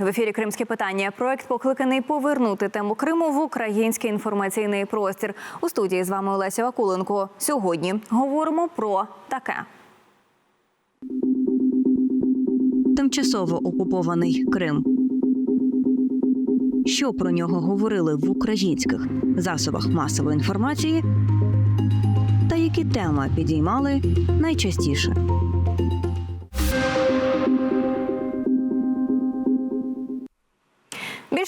В ефірі Кримське питання. Проект покликаний повернути тему Криму в український інформаційний простір. У студії з вами Олеся Вакуленко. Сьогодні говоримо про таке. Тимчасово окупований Крим. Що про нього говорили в українських засобах масової інформації? Та які теми підіймали найчастіше?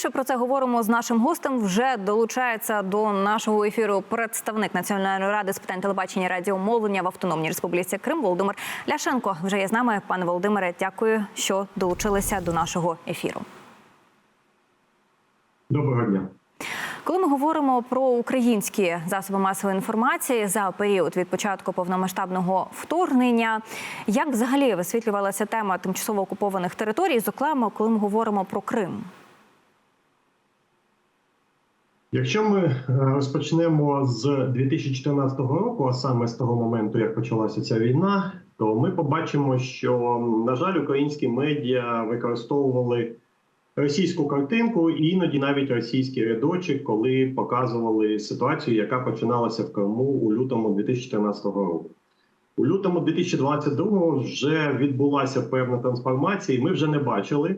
Більше про це говоримо з нашим гостем. Вже долучається до нашого ефіру представник Національної ради з питань телебачення і радіомовлення в Автономній Республіці Крим Володимир Ляшенко. Вже є з нами. Пане Володимире, дякую, що долучилися до нашого ефіру. Доброго дня. Коли ми говоримо про українські засоби масової інформації за період від початку повномасштабного вторгнення, як взагалі висвітлювалася тема тимчасово окупованих територій, зокрема, коли ми говоримо про Крим? Якщо ми е, розпочнемо з 2014 року, а саме з того моменту, як почалася ця війна, то ми побачимо, що на жаль, українські медіа використовували російську картинку і іноді навіть російський рядочок, коли показували ситуацію, яка починалася в Криму у лютому 2014 року. У лютому 2022 вже відбулася певна трансформація, і ми вже не бачили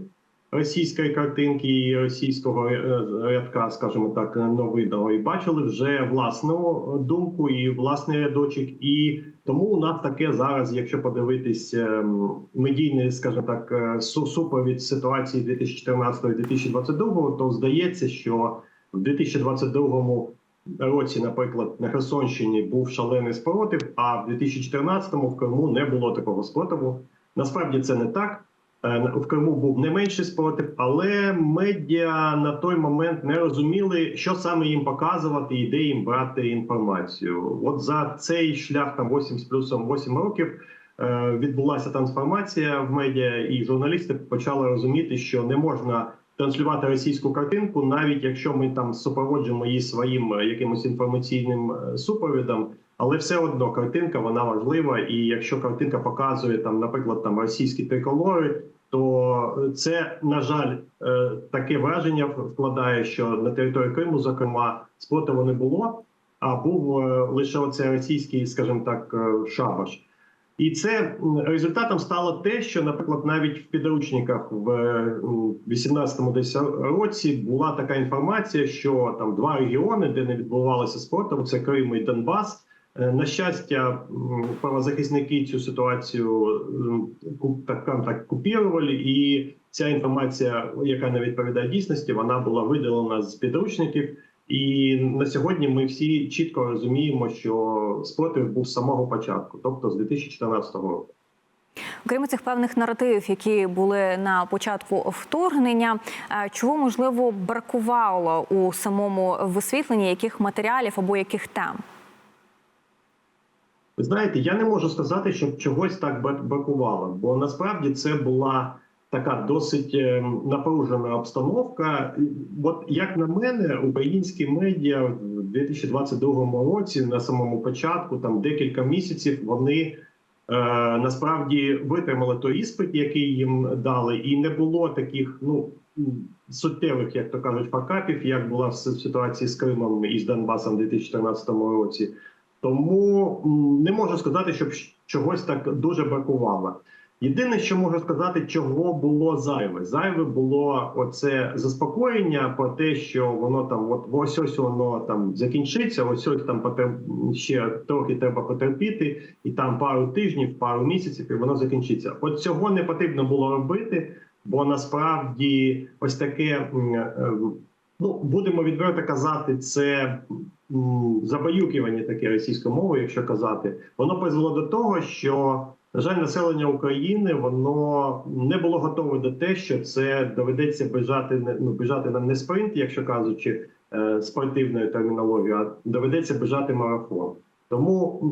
російської картинки і російського е, рядка, скажімо так, новидного, і бачили вже власну думку і власний рядочок. І тому у нас таке зараз, якщо подивитись ем, медійний, скажімо так, е, супровід ситуації 2014-2022, то здається, що в 2022 році, наприклад, на Херсонщині був шалений спротив, а в 2014-му в Криму не було такого спротиву. Насправді це не так. Е, В Криму був не менший спротив, але медіа на той момент не розуміли, що саме їм показувати і де їм брати інформацію. От за цей шлях там 8 з плюсом 8 років е, відбулася трансформація в медіа, і журналісти почали розуміти, що не можна транслювати російську картинку, навіть якщо ми там супроводжуємо її своїм е, якимось інформаційним супровідом. Але все одно картинка вона важлива, і якщо картинка показує там, наприклад, там російські триколори, то це на жаль е, таке враження вкладає, що на території Криму, зокрема, спротиву не було, а був е, лише оцей російський, скажімо так, е, шабаш. І це результатом стало те, що, наприклад, навіть в підручниках в е, м, 18-10 році була така інформація, що там два регіони, де не відбувалося спротиву, це Крим і Донбас. Е, На щастя, правозахисники цю ситуацію так, так купірували, і ця інформація, яка не відповідає дійсності, вона була видалена з підручників. І на сьогодні ми всі чітко розуміємо, що спротив був з самого початку, тобто з 2014 року. Окрім цих певних наративів, які були на початку вторгнення, е, чого можливо бракувало у самому висвітленні яких матеріалів або яких тем? Знаєте, я не можу сказати, щоб чогось так бра- бракувало, бо насправді це була така досить е, напружена обстановка. От як на мене, українські медіа в 2022 році, на самому початку, там декілька місяців, вони е, насправді витримали той іспит, який їм дали, і не було таких, ну. Суттєвих, як то кажуть, факапів, як була в ситуації з Кримом і з Донбасом у 2014 році. Тому не можу сказати, щоб чогось так дуже бракувало. Єдине, що можу сказати, чого було зайве. Зайве було оце заспокоєння про те, що воно там, от ось ось воно там закінчиться, ось ось там потер... ще трохи треба потерпіти, і там пару тижнів, пару місяців, і воно закінчиться. От цього не потрібно було робити, бо насправді ось таке. Ну, будемо відверто казати, це забаюкування таке російською мовою, якщо казати, воно призвело до того, що на жаль, населення України воно не було готове до те, що це доведеться біжати не- ну, біжати нам не спринт, якщо кажучи е, спортивною термінологією, а доведеться біжати марафон. Тому,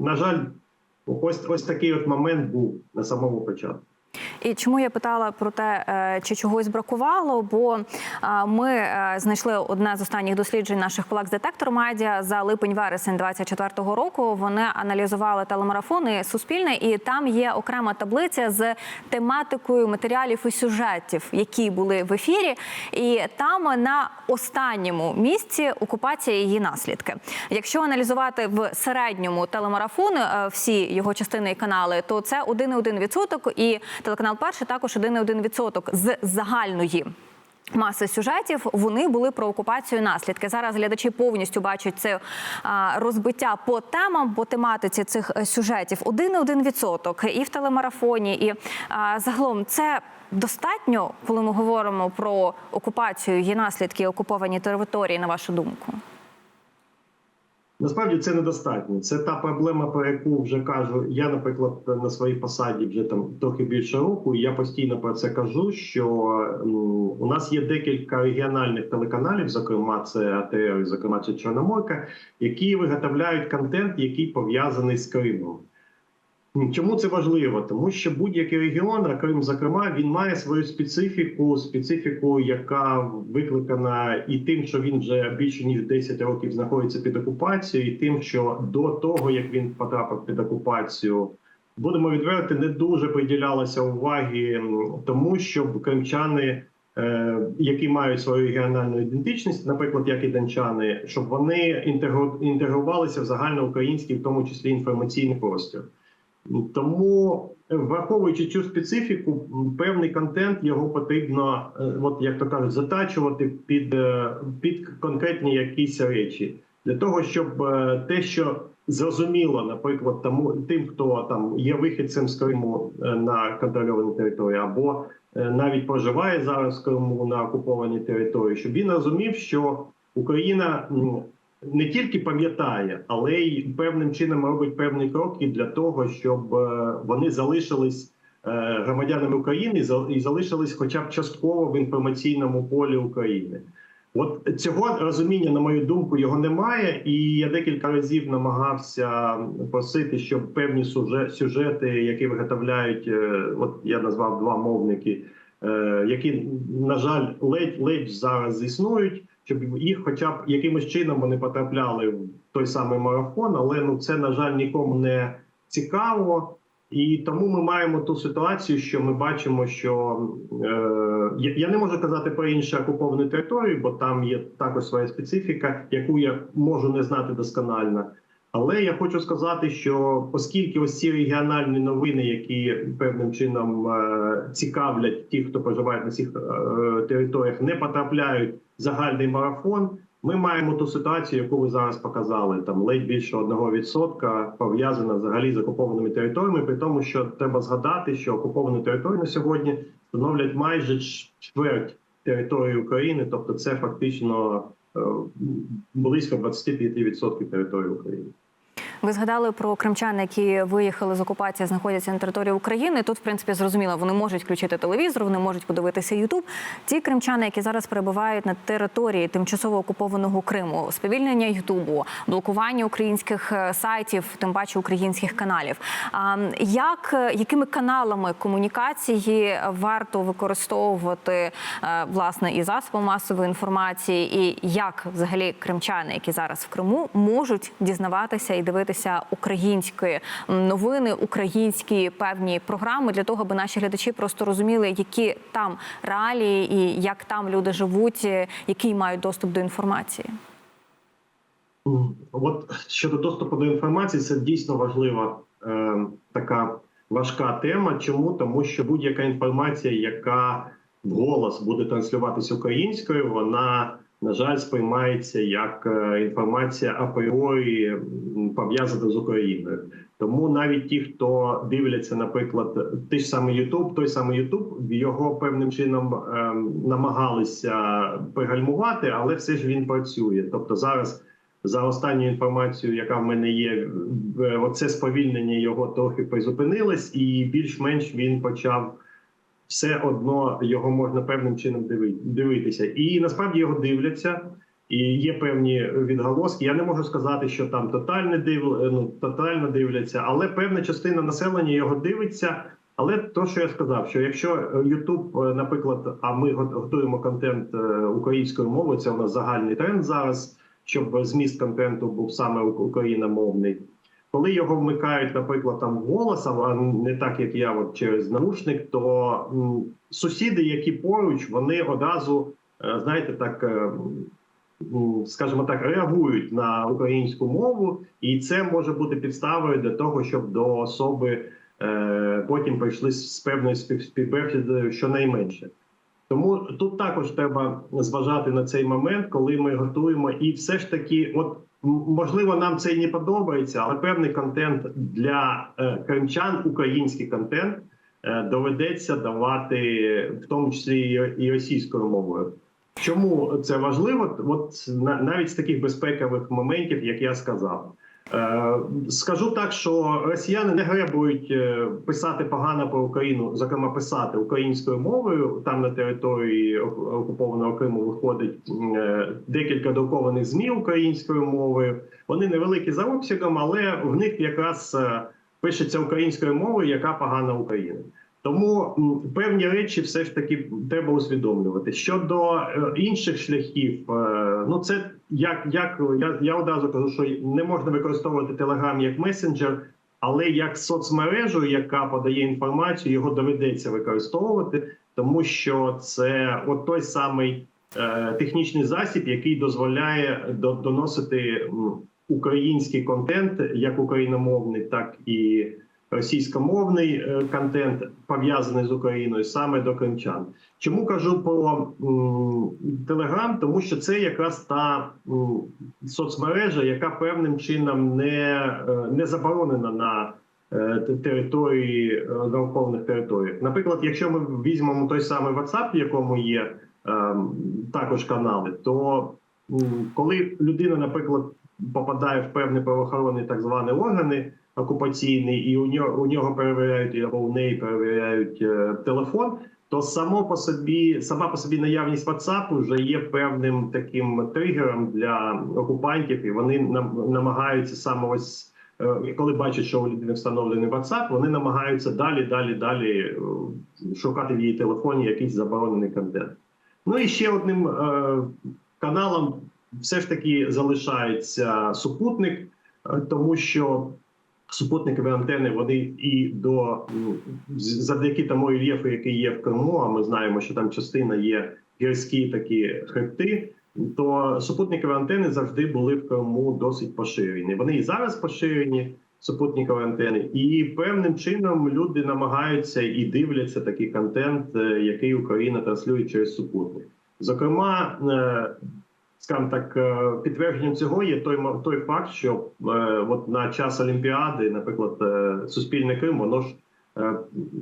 на жаль, ось ось такий от момент був на самому початку. І чому я питала про те, е, чи чогось бракувало? Бо е, ми е, знайшли одне з останніх досліджень наших колег з детектор медіа за липень-вересень 24-го року. Вони аналізували телемарафони Суспільне, і там є окрема таблиця з тематикою матеріалів і сюжетів, які були в ефірі. І там на останньому місці окупація і її наслідки. Якщо аналізувати в середньому телемарафон, всі його частини і канали, то це 1,1% і телеканал перший також 1,1% з загальної. Маси сюжетів вони були про окупацію наслідки. Зараз глядачі повністю бачать це розбиття по темам, по тематиці цих е, сюжетів. 1,1% і в телемарафоні, і загалом це достатньо, коли ми говоримо про окупацію, її наслідки, окуповані території, на вашу думку. Насправді це недостатньо. Це та проблема, про яку вже кажу. Я, наприклад, на своїй посаді вже там трохи більше року. і Я постійно про це кажу. Що у нас є декілька регіональних телеканалів, зокрема це АТР, зокрема це Чорноморка, які виготовляють контент, який пов'язаний з Кримом. Чому це важливо? Тому що будь-який регіон, а Крим, зокрема, він має свою специфіку, специфіку, яка викликана і тим, що він вже більше ніж 10 років знаходиться під окупацією, і тим, що до того як він потрапив під окупацію, будемо відверти, не дуже приділялося уваги тому, щоб кримчани. е, Які мають свою регіональну ідентичність, наприклад, як і дончани, щоб вони інтегру- інтегрувалися в загальноукраїнський, в тому числі інформаційний простір. Тому, е, враховуючи цю специфіку, певний контент його потрібно, е, от як то кажуть, затачувати під, е, під конкретні якісь речі. Для того, щоб те, що зрозуміло, наприклад, тому тим, хто там є вихідцем з Криму на контрольованій території, або навіть проживає зараз в Криму на окупованій території, щоб він розумів, що Україна не тільки пам'ятає, але й певним чином робить певні кроки для того, щоб е, вони залишились е, громадянами України і за- і залишились, хоча б частково в інформаційному полі України. От цього розуміння, на мою думку, його немає, і я декілька разів намагався просити, щоб певні сюжети, які виготовляють, е, от я назвав два мовники, які на жаль ледь ледь зараз існують, щоб їх, хоча б якимось чином вони потрапляли в той самий марафон, але ну це на жаль нікому не цікаво. І тому ми маємо ту ситуацію, що ми бачимо, що е, я, не можу казати про інші окуповані території, бо там є також своя специфіка, яку я можу не знати досконально. Але я хочу сказати, що оскільки ось ці регіональні новини, які певним чином е, цікавлять ті, хто проживає на цих е, територіях, не потрапляють в загальний марафон. Ми маємо ту ситуацію, яку ви зараз показали, там ледь більше одного відсотка пов'язана взагалі з окупованими територіями, при тому, що треба згадати, що окуповані території на сьогодні становлять майже чверть території України, тобто це фактично е, близько 25% території України. Ви згадали про кримчан, які виїхали з окупації, знаходяться на території України. Тут, в принципі, зрозуміло, вони можуть включити телевізор, вони можуть подивитися Ютуб. Ті кримчани, які зараз перебувають на території тимчасово окупованого Криму, сповільнення Ютубу, блокування українських е, сайтів, тим паче українських каналів. А як е, якими каналами комунікації варто використовувати е, власне і засоби масової інформації, і як взагалі кримчани, які зараз в Криму, можуть дізнаватися і дивитися українські новини, українські певні програми для того, аби наші глядачі просто розуміли, які там реалії і як там люди живуть, е, який мають доступ до інформації. От щодо доступу до інформації, це дійсно важлива е, така важка тема. Чому? Тому що будь-яка інформація, яка вголос буде транслюватися українською, вона на жаль сприймається як е, інформація апріорі пов'язана з Україною. Тому навіть ті, хто дивляться, наприклад, той ж самий Ютуб, той самий Ютуб, його певним чином ем, намагалися пригальмувати, але все ж він працює. Тобто зараз за останньою інформацією, яка в мене є, оце сповільнення його трохи призупинилось, і більш-менш він почав все одно його можна певним чином диви- дивитися. І насправді його дивляться. І є певні відголоски. Я не можу сказати, що там тотально див... ну, тотально дивляться, але певна частина населення його дивиться. Але то, що я сказав, що якщо YouTube, е, наприклад, а ми готуємо контент е, українською мовою, це у нас загальний тренд зараз, щоб зміст контенту був саме ук- україномовний. Коли його вмикають, наприклад, там голосом, а не так як я, от через наушник, то м, сусіди, які поруч, вони одразу, е, знаєте, так. е, м, Скажімо так, реагують на українську мову, і це може бути підставою для того, щоб до особи е, потім прийшли з певною спів- співбесідою щонайменше. Тому тут також треба зважати на цей момент, коли ми готуємо, і все ж таки, от можливо, нам це і не подобається, але певний контент для е, кримчан, український контент, е, доведеться давати, в тому числі і, російською мовою. Чому це важливо? От на- навіть з таких безпекових моментів, як я сказав. Е, Скажу так, що росіяни не гребують е, писати погано про Україну, зокрема писати українською мовою. Там на території ок- окупованого Криму виходить е, декілька друкованих змі українською мовою. Вони невеликі за обсягом, але в них якраз пишеться українською мовою, яка погана Україна. Тому певні речі все ж таки треба усвідомлювати. Щодо е, інших шляхів, е, ну це як, як я, я одразу кажу, що не можна використовувати Телеграм як месенджер, але як соцмережу, яка подає інформацію, його доведеться використовувати, тому що це от той самий е, технічний засіб, який дозволяє до, доносити український контент, як україномовний, так і російськомовний е, контент пов'язаний з Україною саме до кримчан. Чому кажу про Телеграм? Тому що це якраз та соцмережа, яка певним чином не, е, не заборонена на е, території на окупованих територіях. Наприклад, якщо ми візьмемо той самий WhatsApp, в якому є е, також канали, то коли людина, наприклад, попадає в певні правоохоронні так звані органи окупаційні, і у нього у нього перевіряють або у неї перевіряють е, телефон. То само по собі, сама по собі наявність WhatsApp вже є певним таким тригером для окупантів, і вони нам намагаються саме ось е, коли бачать, що у людини встановлений WhatsApp, вони намагаються далі, далі, далі е, шукати в її телефоні якийсь заборонений контент. Ну і ще одним е, каналом все ж таки залишається супутник, е, тому що супутникові антени вони і до м, завдяки тому рельєфу, який є в Криму, а ми знаємо, що там частина є гірські такі хребти. То супутникові антени завжди були в Криму досить поширені. Вони і зараз поширені, супутникові антени, і певним чином люди намагаються і дивляться такий контент, е, який Україна транслює через супутник. Зокрема, е, скажімо так, е, підтвердженням цього є той той факт, що е, от на час Олімпіади, наприклад, е, Суспільне Крим, воно ж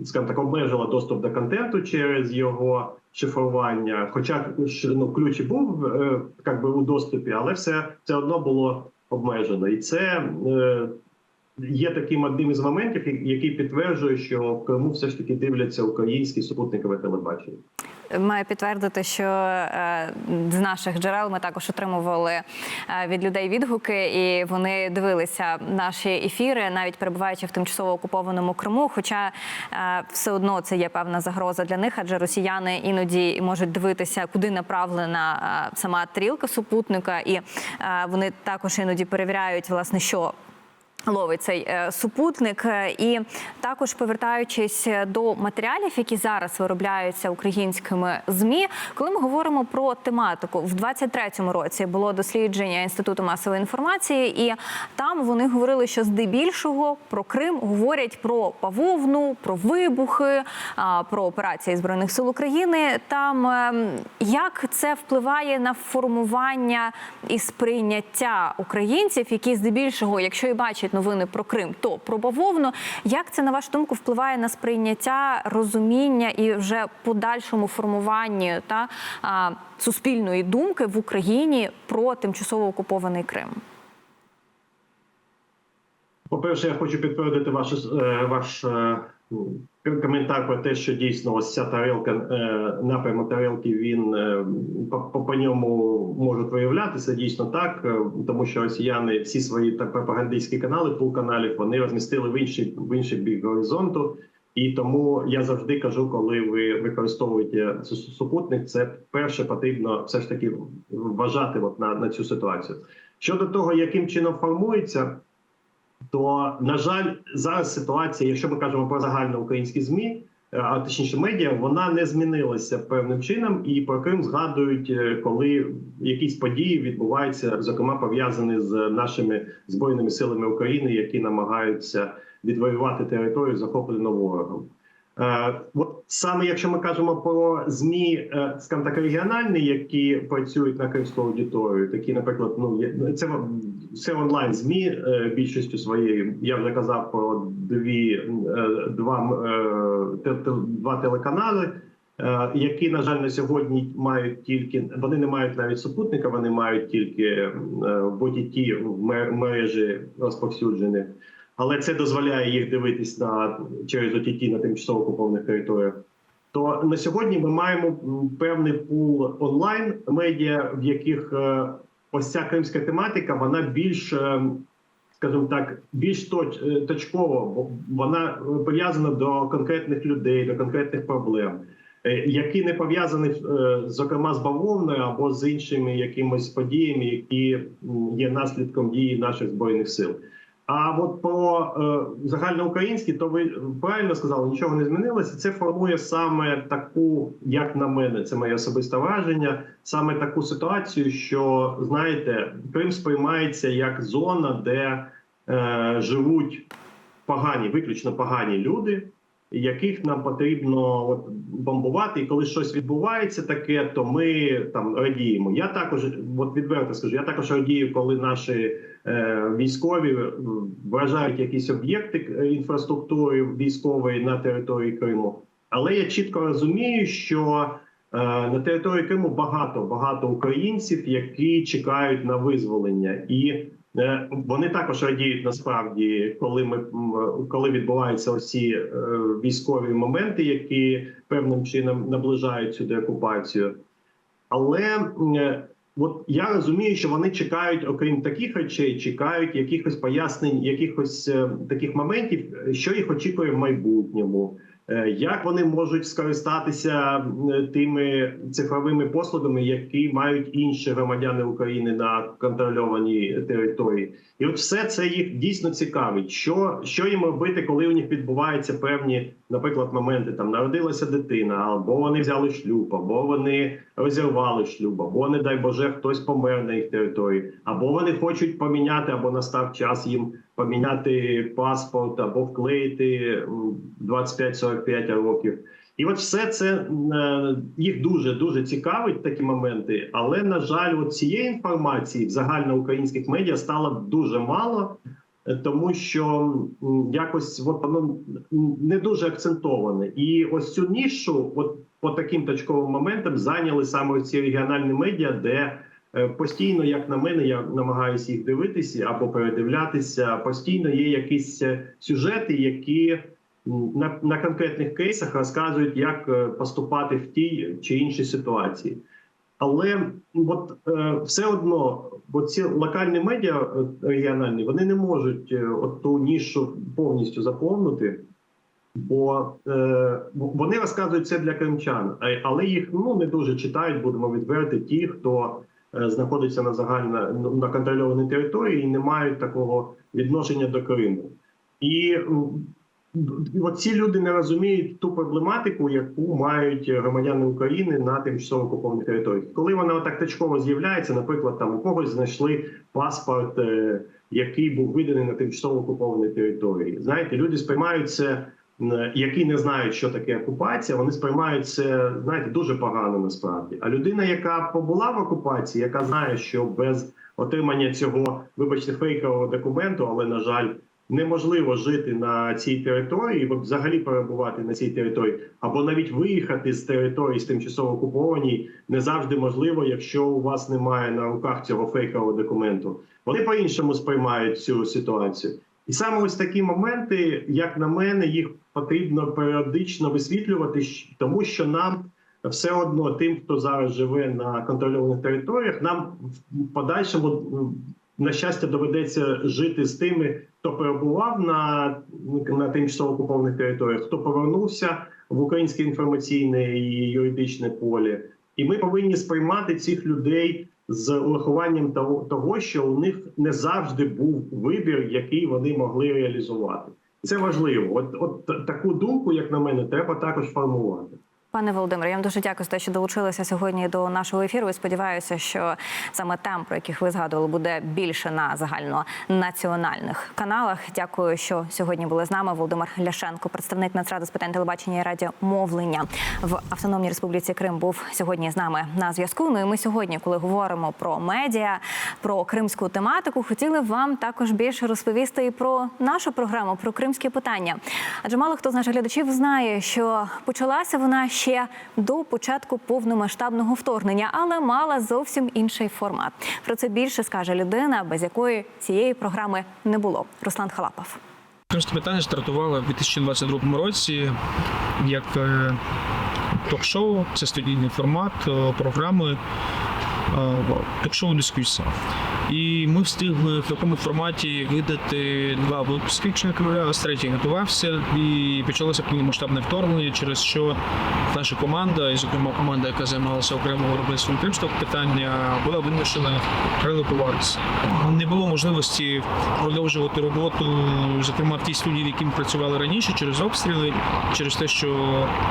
скажімо так, обмежило доступ до контенту через його шифрування. Хоча ну, ключ і був як би у доступі, але все, все одно було обмежено. І це є таким одним із моментів, який підтверджує, що в Криму все ж таки дивляться українське супутникове телебачення. Маю підтвердити, що е, з наших джерел ми також отримували е, від людей відгуки, і вони дивилися наші ефіри, навіть перебуваючи в тимчасово окупованому Криму. Хоча е, все одно це є певна загроза для них, адже росіяни іноді можуть дивитися, куди направлена сама стрілка супутника, і вони також іноді перевіряють, власне, що ловить цей е, супутник. Е, І також повертаючись до матеріалів, які зараз виробляються українськими змі, коли ми говоримо про тематику, в 23-му році було дослідження інституту масової інформації, і там вони говорили, що здебільшого про Крим говорять про бавовну, про вибухи, про операції збройних сил України. Там ем, як це впливає на формування і сприйняття українців, які здебільшого, якщо і бачать новини про Крим, то про бавовну. Як це на вашу думку впливає на сприйняття, розуміння і вже подальшому формуванні та а, суспільної думки в Україні про тимчасово окупований Крим? По-перше, я хочу підтвердити вашу е, ваш е, коментар про те, що дійсно ось ця тарелка, е, напрямок тарелки, він е, по, ньому можуть виявлятися дійсно так, е, тому що росіяни всі свої пропагандистські канали, пул каналів, вони розмістили в інший, в інший бік горизонту. І тому я завжди кажу, коли ви використовуєте супутник, це перше потрібно все ж таки вважати от на, на цю ситуацію. Щодо того, яким чином формується, то на жаль, зараз ситуація, якщо ми кажемо про загальноукраїнські змі, е, а точніше медіа, вона не змінилася певним чином, і про Крим згадують, е, коли якісь події відбуваються, зокрема пов'язані з нашими збройними силами України, які намагаються відвоювати територію, захоплену ворогом. Е, от саме якщо ми кажемо про змі, е, скажімо так, регіональні, які працюють на кримську аудиторію, такі, наприклад, ну це це онлайн змі е, більшістю своєю. Я вже казав про дві два, два телеканали. Які на жаль на сьогодні мають тільки вони не мають навіть супутника, вони мають тільки е, будь-які в мер- мережі розповсюджених але це дозволяє їх дивитись на через OTT на тимчасово окупованих територіях. То на сьогодні ми маємо певний пул онлайн медіа, в яких е, ось ця кримська тематика вона більш, е, скажімо так, більш точ, е, точково, бо вона пов'язана до конкретних людей, до конкретних проблем, які не пов'язані зокрема з бавовною або з іншими якимось подіями, які є наслідком дії наших збройних сил. А от про е, загальноукраїнські, то ви правильно сказали, нічого не змінилося. Це формує саме таку, як на мене, це моє особисте враження, саме таку ситуацію, що знаєте, Крим сприймається як зона, де е, живуть погані, виключно погані люди, яких нам потрібно от, бомбувати. І коли щось відбувається таке, то ми там радіємо. Я також, от відверто скажу, я також радію, коли наші е, військові е, вражають якісь об'єкти е, інфраструктури військової на території Криму. Але я чітко розумію, що е, на території Криму багато багато українців, які чекають на визволення, і вони також радіють насправді, коли ми коли відбуваються оці е, військові моменти, які певним чином наближають цю деокупацію. Але е, От я розумію, що вони чекають, окрім таких речей, чекають якихось пояснень, якихось е, таких моментів, е, що їх очікує в майбутньому, е, як вони можуть скористатися тими цифровими послугами, які мають інші громадяни України на контрольованій території, і от все це їх дійсно цікавить. Що, що їм робити, коли у них відбуваються певні, наприклад, моменти там народилася дитина, або вони взяли шлюб, або вони розірвали шлюб, або не дай Боже, хтось помер на їх території, або вони хочуть поміняти, або настав час їм поміняти паспорт, або вклеїти м, 25-45 років. І от все це е, їх дуже дуже цікавить такі моменти. Але на жаль, от цієї інформації в загальноукраїнських медіа стало дуже мало, тому що якось воно не дуже акцентоване. І ось цю нішу, от по таким точковим моментам, зайняли саме ці регіональні медіа, де постійно, як на мене, я намагаюся їх дивитися або передивлятися. Постійно є якісь е, сюжети, які на, на конкретних кейсах розказують, як е, поступати в тій чи іншій ситуації. Але от е, все одно, бо ці локальні медіа е, регіональні вони не можуть е, от ту нішу повністю заповнити, бо е, вони розказують це для кримчан, але їх ну не дуже читають, будемо відверти, ті, хто е, знаходиться на загально ну, на контрольованій території і не мають такого відношення до Криму. І ці люди не розуміють ту проблематику, яку мають громадяни України на тимчасово окупованих територіях. Коли вона так точково з'являється, наприклад, там у когось знайшли паспорт, е, який був виданий на тимчасово окупованій території. Знаєте, люди сприймають це, які не знають, що таке окупація. Вони сприймають це, знаєте, дуже погано насправді. А людина, яка побула в окупації, яка знає, що без отримання цього, вибачте, фейкового документу, але на жаль неможливо жити на цій території, взагалі перебувати на цій території, або навіть виїхати з території з тимчасово окупованій не завжди можливо, якщо у вас немає на руках цього фейкового документу. Вони по-іншому сприймають цю ситуацію. І саме ось такі моменти, як на мене, їх потрібно періодично висвітлювати, тому що нам все одно тим, хто зараз живе на контрольованих територіях, нам в подальшому на щастя доведеться жити з тими, хто перебував на, на тимчасово окупованих територіях, хто повернувся в українське інформаційне і юридичне поле. І ми повинні сприймати цих людей з урахуванням того, що у них не завжди був вибір, який вони могли реалізувати. Це важливо. От, от таку думку, як на мене, треба також формувати. Пане Володимире, я вам дуже дякую за те, що долучилися сьогодні до нашого ефіру. І сподіваюся, що саме тем, про яких ви згадували, буде більше на загальнонаціональних каналах. Дякую, що сьогодні були з нами. Володимир Ляшенко, представник Нацради з питань телебачення і радіомовлення в Автономній Республіці Крим, був сьогодні з нами на зв'язку. Ну і ми сьогодні, коли говоримо про медіа, про кримську тематику, хотіли вам також більше розповісти і про нашу програму, про кримські питання. Адже мало хто з наших глядачів знає, що почалася вона ще до початку повномасштабного вторгнення, але мала зовсім інший формат. Про це більше скаже людина, без якої цієї програми не було. Руслан Халапов. Кримське питання стартувало в 2022 році як е, ток-шоу, це студійний формат е, програми е, ток-шоу дискусія. І ми встигли в такому форматі видати два випуски, не помиляюсь, третій готувався, і почалося повномасштабне вторгнення, через що наша команда, і зокрема команда, яка займалася окремо виробництвом кримського питання, була вимушена релокуватися. Не було можливості продовжувати роботу, зокрема в тій студії, в якій ми працювали раніше, через обстріли, через те, що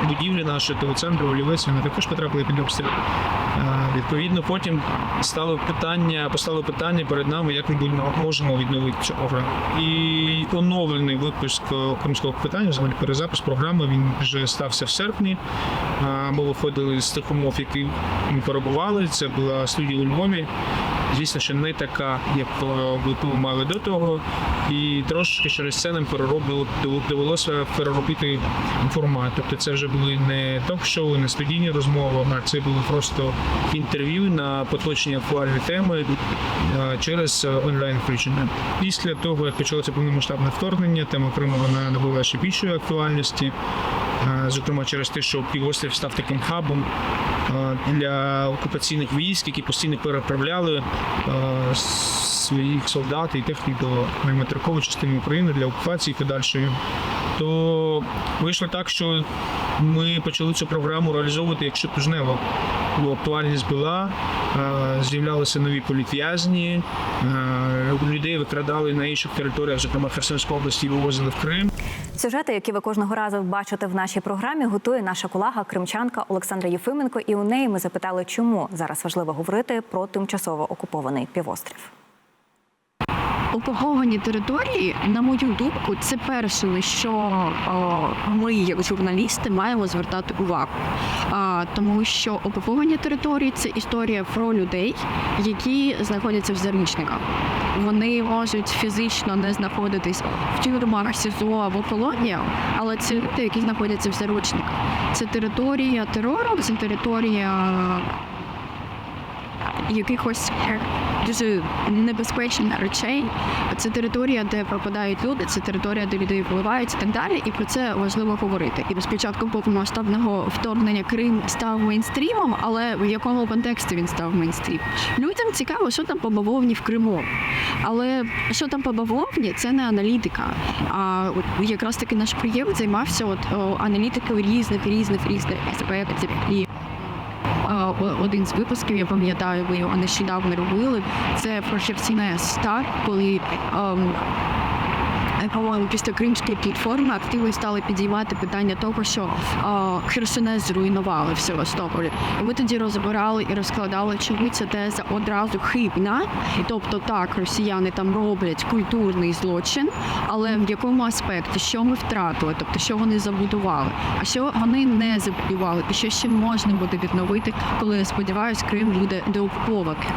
будівлі наші телецентру Олівець, вони також потрапили під обстріл. Е, Відповідно, потім стало питання, постало питання перед нами, як ми можемо відновити цю програму. І оновлений випуск е, кримського питання, взагалі перезапис програми, він вже стався в серпні. Е, Ми виходили з тих умов, які ми перебували. Це була студія у Львові. Звісно, що не така, як ви мали до того, і трошки через це нам переробили довелося переробити формат. Тобто це вже були не ток-шоу, не студійні розмови, а це були просто інтерв'ю на поточні актуальні теми е, через онлайн включення. Після того, як почалося повномасштабне вторгнення, тема Криму вона набула ще більшої актуальності. Зокрема, через те, що півострів став таким хабом для окупаційних військ, які постійно переправляли своїх солдат і технік до материкової частини України для окупації подальшої. То вийшло так, що ми почали цю програму реалізовувати як щотижнево. Бо актуальність була, з'являлися нові політв'язні, людей викрадали на інших територіях, зокрема Херсонської області, і вивозили в Крим. Сюжети, які ви кожного разу бачите в нашій програмі, готує наша колега кримчанка Олександра Єфименко. І у неї ми запитали, чому зараз важливо говорити про тимчасово окупований півострів. Окуповані території, на мою думку, це перше, на що ми, як журналісти, маємо звертати увагу. Тому що окуповані території це історія про людей, які знаходяться в заручниках. Вони можуть фізично не знаходитись в тюрмах, СІЗО або колоніях, але це люди, які знаходяться в заручниках. Це територія терору, це територія якихось дуже небезпечних речей. Це територія, де пропадають люди, це територія, де людей вбивають і так далі. І про це важливо говорити. І спочатку повномасштабного вторгнення Крим став мейнстрімом, але в якому контексті він став мейнстрімом? Людям цікаво, що там по бавовні в Криму. Але що там по бавовні, це не аналітика. А якраз таки наш проєкт займався от аналітикою різних різних різних аспектів. І один з випусків, я пам'ятаю, ви його нещодавно робили. Це про Херсіне Стар, коли ем, по-моєму, після кримської платформи активно стали підіймати питання того, що е, Херсонес зруйнували в Севастополі. І ми тоді розбирали і розкладали, чому ця теза одразу хибна. і Тобто так, росіяни там роблять культурний злочин, але в якому аспекті, що ми втратили, тобто що вони забудували, а що вони не забудували, і що ще можна буде відновити, коли я сподіваюся, Крим буде деокупований.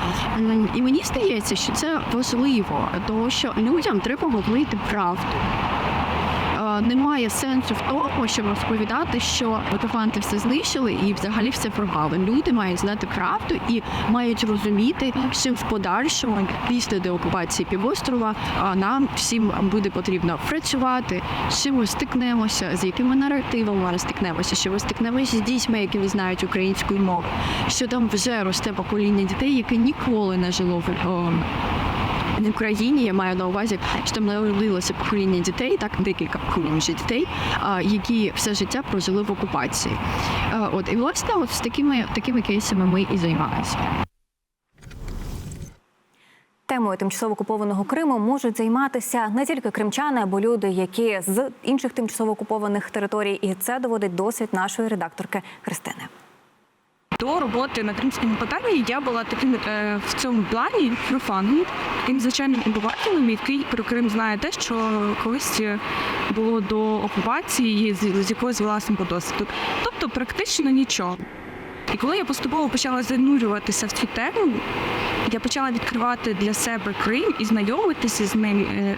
І мені здається, що це важливо, тому що людям треба говорити правду. Е, Немає сенсу в тому, щоб розповідати, що окупанти все знищили і взагалі все програли. Люди мають знати правду і мають розуміти, що в подальшому, після деокупації півострова, нам всім буде потрібно працювати, з чим ми стикнемося, з якими наративами ми стикнемося, що ми стикнемося з дітьми, які не знають української мови, що там вже росте покоління дітей, яке ніколи не жило в. О, в Україні я маю на увазі, що там народилося покоління дітей, так декілька поколінь вже дітей, які все життя прожили в окупації. От і власне, от з такими такими кейсами ми і займаємося. Темою тимчасово окупованого Криму можуть займатися не тільки кримчани або люди, які з інших тимчасово окупованих територій, і це доводить досвід нашої редакторки Христини. До роботи на кримському питанні я була таким е, в цьому плані профаном, таким звичайним обивателем, який про Крим знає те, що колись було до окупації, з, з якогось власного досвіду. Тобто практично нічого. І коли я поступово почала занурюватися в цю тему, я почала відкривати для себе Крим і знайомитися з ним, е,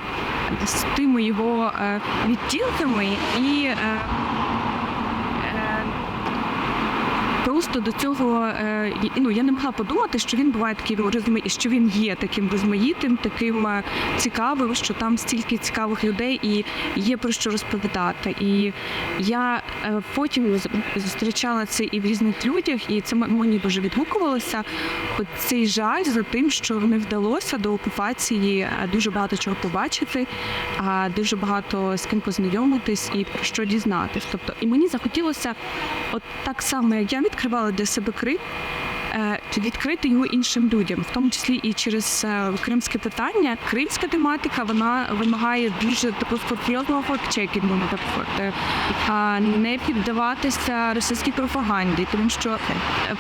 з тими його е, відтінками і. е, Просто до цього е, ну я не могла подумати, що він буває таким розмаї, що він є таким розмаїтим, таким е, цікавим, що там стільки цікавих людей і є про що розповідати. І я е, потім зустрічала це і в різних людях, і це мені дуже відгукувалося. Цей жаль за тим, що не вдалося до окупації дуже багато чого побачити, а дуже багато з ким познайомитись і про що дізнатись. Тобто, і мені захотілося, от так само, як я відкривала для себе Крим, е, відкрити його іншим людям, в тому числі і через е, кримське питання. Кримська тематика вона вимагає дуже такого серйозного фактчекінгу, наприклад, е, не піддаватися російській пропаганді, тому що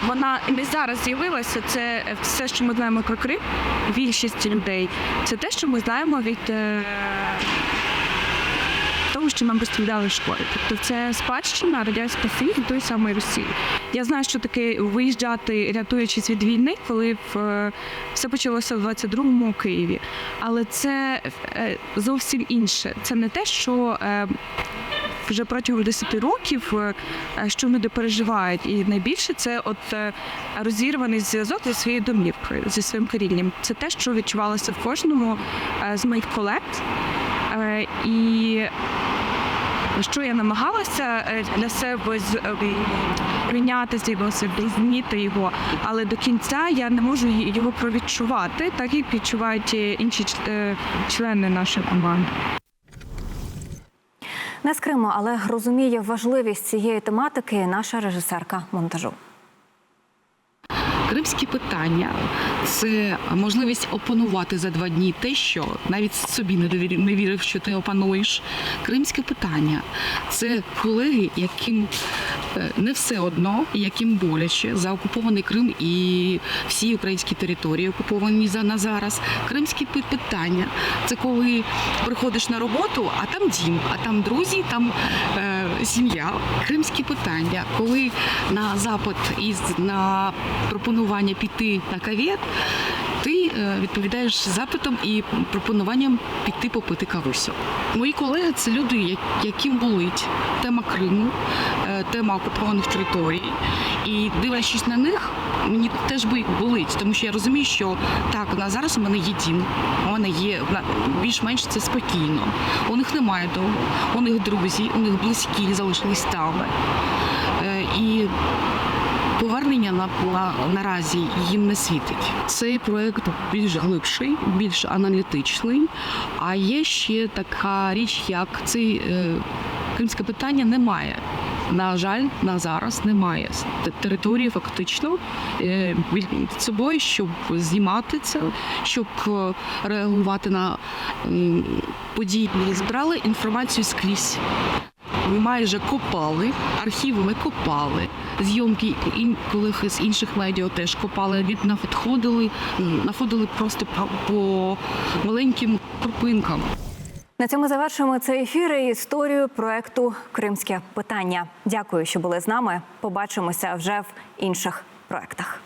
вона не зараз з'явилася. Це все, що ми знаємо про Крим, більшість людей. Це те, що ми знаємо від. Того, що нам розповідали в школі. Тобто це спадщина радянського Союзу тої самої Росії. Я знаю, що таке виїжджати, рятуючись від війни, коли е, все почалося в 22-му Києві. Але це е, зовсім інше. Це не те, що. е, вже протягом 10 років, що люди переживають, і найбільше це от розірваний зв'язок зі своєю домівкою, зі своїм корінням. Це те, що відчувалося в кожному з моїх колег. І що я намагалася е, для себе з- е, прийняти досвід, зміти його, але до кінця я не можу його провідчувати, так як відчувають інші е, члени нашої команди. Не з але розуміє важливість цієї тематики наша режисерка монтажу. Кримські питання це можливість опанувати за два дні те, що навіть собі не вірив, що ти опануєш. Кримське питання це колеги, яким не все одно, яким боляче за окупований Крим і всі українські території окуповані за на зараз. Кримські пи- питання це коли приходиш на роботу, а там дім, а там друзі, там е, сім'я. Кримські питання, коли на запит із на пропонування піти на кавет, е, відповідаєш запитом і пропонуванням піти попити кавусю. Мої колеги це люди, яким болить тема Криму, е, тема окупованих територій. І дивлячись на них, мені теж болить, тому що я розумію, що так, на зараз у мене є дім, у мене є більш-менш це спокійно. У них немає дому, у них друзі, у них близькі залишились там. Е, І повернення на, на наразі їм не світить. Цей проект більш глибший, більш аналітичний. А є ще така річ, як цей е, кримське питання немає. На жаль, на зараз немає території фактично е, від собою, щоб знімати це, щоб е, реагувати на події. Збирали інформацію скрізь. Майже копали, архіви ми копали, зйомки ін- колег з інших медіа теж копали, від находили, находили просто по маленьким крупинкам. На цьому завершуємо цей ефір і історію проекту Кримське питання. Дякую, що були з нами. Побачимося вже в інших проектах.